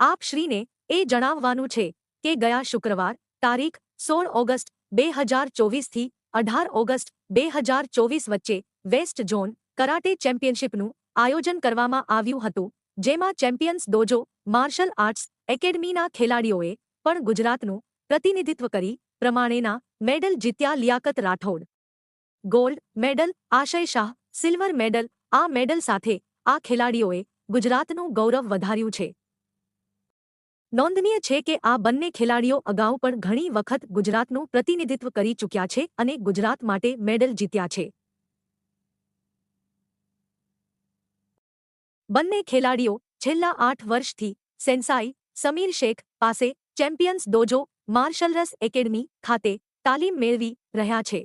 આપ શ્રીને એ જણાવવાનું છે કે ગયા શુક્રવાર, તારીખ સોળ ઓગસ્ટ બે હજાર ચોવીસથી અઢાર ઓગસ્ટ બે હજાર ચોવીસ વચ્ચે વેસ્ટ ઝોન કરાટે ચેમ્પિયનશિપનું આયોજન કરવામાં આવ્યું હતું, જેમાં ચેમ્પિયન્સ દોજો માર્શલ આર્ટ્સ એકેડમીના ખેલાડીઓએ પણ ગુજરાતનું પ્રતિનિધિત્વ કરી પ્રમાણેના મેડલ જીત્યા Liyakat Rathod. Gold medal, Aashay Shah, silver medal, આ મેડલ સાથે આ ખેલાડીઓએ ગુજરાતનું ગૌરવ વધાર્યું છે. નોંધનીય છે કે આ બંને ખેલાડીઓ અગાઉ પણ ઘણી વખત ગુજરાતનું પ્રતિનિધિત્વ કરી ચૂક્યા છે અને ગુજરાત માટે મેડલ જીત્યા છે. બંને ખેલાડીઓ છેલ્લા આઠ વર્ષથી સેન્સાઈ, સમીર શેખ પાસે ચેમ્પિયન્સ ડોજો, માર્શલરસ એકેડમી ખાતે તાલીમ મેળવી રહ્યા છે.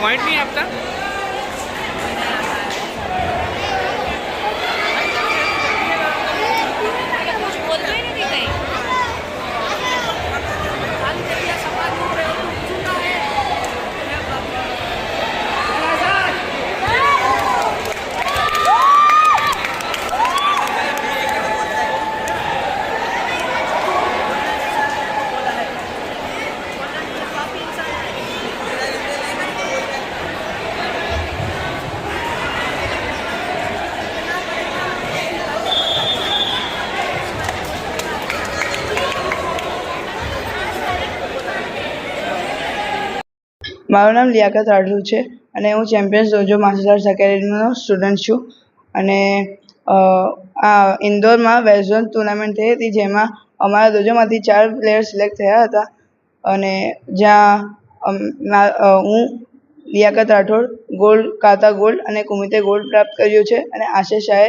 पॉइंट नहीं आपका મારું નામ લિયાકત રાઠોડ છે અને હું ચેમ્પિયન્સ જોજો માર્શલ આર્ટ્સ એકેડમીનો સ્ટુડન્ટ છું. અને આ ઇન્દોરમાં વેસ્ટર્ન ટુર્નામેન્ટ થઈ હતી જેમાં અમારા દોજોમાંથી ચાર પ્લેયર સિલેક્ટ થયા હતા. અને જ્યાં હું Liyakat Rathod gold kata gold અને કુમિતે ગોલ્ડ પ્રાપ્ત કર્યું છે અને આશિષ શાહે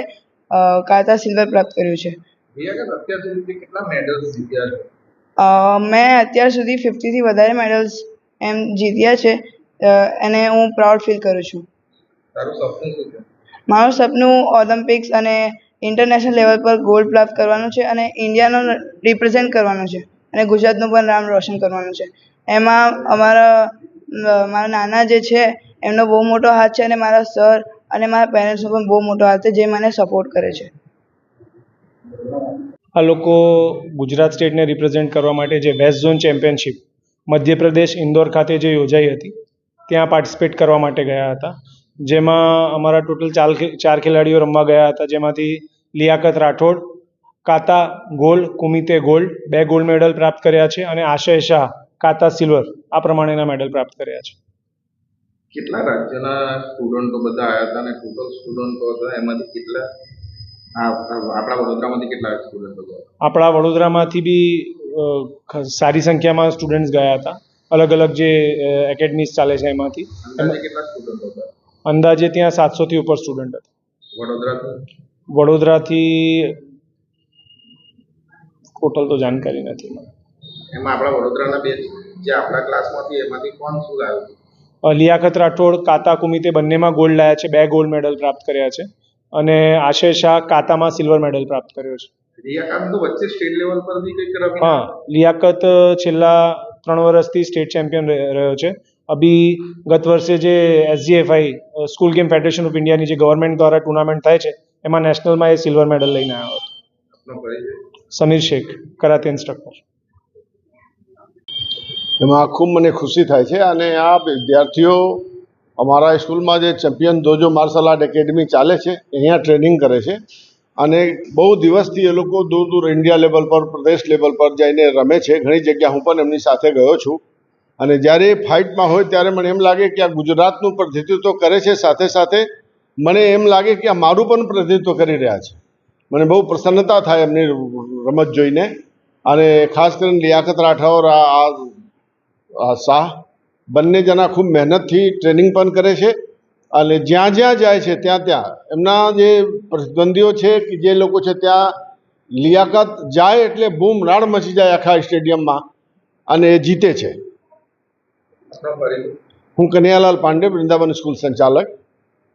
કાતા સિલ્વર પ્રાપ્ત કર્યું છે. મેં અત્યાર સુધી ફિફ્ટીથી વધારે મેડલ્સ એમ જીત્યા છે એને હું પ્રાઉડ ફીલ કરું છું. મારું સપનું ઓલિમ્પિક્સ અને ઇન્ટરનેશનલ લેવલ પર ગોલ્ડ પ્રાપ્ત કરવાનું છે અને ઇન્ડિયાનું રિપ્રેઝેન્ટ કરવાનું છે અને ગુજરાતનું પણ નામ રોશન કરવાનું છે. એમાં અમારા મારા નાના જે છે એમનો બહુ મોટો હાથ છે અને મારા સર અને મારા પેરેન્ટ્સનો પણ બહુ મોટો હાથ છે જે મને સપોર્ટ કરે છે. આ લોકો ગુજરાત સ્ટેટને રિપ્રેઝેન્ટ કરવા માટે જે west zone championship Madhya Pradesh Indore ખાતે જે યોજાઈ હતી ત્યાં પાર્ટિસિપેટ કરવા માટે ગયા હતા. જેમાં અમારા ટોટલ ચાર ચાર ખેલાડીઓ રમવા ગયા હતા. જેમાંથી Liyakat Rathod kata gold kumite gold બે ગોલ્ડ મેડલ પ્રાપ્ત કર્યા છે અને આશય શાહ કાતા સિલ્વર આ પ્રમાણેના મેડલ પ્રાપ્ત કર્યા છે. કેટલા રાજ્યના સ્ટુડન્ટો બધા આવ્યા હતા અને ટોટલ સ્ટુડન્ટો હતા. એમાંથી કેટલા આપણા વડોદરામાંથી કેટલા સ્ટુડન્ટો આપણા વડોદરામાંથી બી સારી સંખ્યામાં સ્ટુડન્ટ્સ ગયા હતા. અલગ અલગ જે એકેડમીઝ ચાલે છે એમાંથી. અંદાજે ત્યાં સાતસોથી ઉપર સ્ટુડન્ટ હતા. વડોદરાથી? વડોદરાથી ટોટલ તો જાણકારી નથી મને. એમાં આપણા વડોદરાના બે જે આપણા ક્લાસમાંથી એમાંથી કોણ શું લાવ્યું? લિયાકત રાઠોડ કાતા કુમિતે બંનેમાં ગોલ્ડ લાયા છે. બે ગોલ્ડ મેડલ પ્રાપ્ત કર્યા છે. અને આશય શાહ કાતામાં સિલ્વર મેડલ પ્રાપ્ત કર્યો છે. રિયા તો વચ્ચે સ્ટેટ લેવલ પર બી કંઈક રમી હા લિયાકત છેલ્લા ત્રણ વર્ષથી સ્ટેટ ચેમ્પિયન રહ્યો છે. અભી ગત વર્ષે જે SGFI school game federation of ઇન્ડિયાની જે ગવર્મેન્ટ દ્વારા ટુર્નામેન્ટ થાય છે એમાં નેશનલમાં એ સિલ્વર મેડલ લઈને આવ્યો હતો. સમીર શેખ કરાતે ઇન્સ્ટ્રક્ટર એમાં ખૂબ મને ખુશી થાય છે અને આ વિદ્યાર્થીઓ અમારા સ્કૂલમાં જે champion dojo martial art academy ચાલે છે અહીંયા ટ્રેનિંગ કરે છે. અને બહુ દિવસથી એ લોકો દૂર દૂર ઇન્ડિયા લેવલ પર, પ્રદેશ લેવલ પર જઈને રમે છે. ઘણી જગ્યા હું પણ એમની સાથે ગયો છું. અને જ્યારે એ ફાઇટમાં હોય ત્યારે મને એમ લાગે કે આ ગુજરાતનું પ્રતિનિધિત્વ કરે છે. સાથે સાથે મને એમ લાગે કે આ મારું પણ પ્રતિનિધિત્વ કરી રહ્યા છે. મને બહુ પ્રસન્નતા થાય એમની રમત જોઈને. અને ખાસ કરીને લિયાકત આ- આ શાહ બંને જણા ખૂબ મહેનતથી ટ્રેનિંગ પણ કરે છે. અને જ્યાં જ્યાં જાય છે ત્યાં ત્યાં. એમના જે પ્રતિદ્વંદીઓ છે કે જે લોકો છે ત્યાં લિયાકત જાય એટલે બૂમ રાડ મચી જાય આખા સ્ટેડિયમમાં અને એ જીતે છે. હું કનૈયાલાલ પાંડે વૃંદાવન સ્કૂલ સંચાલક.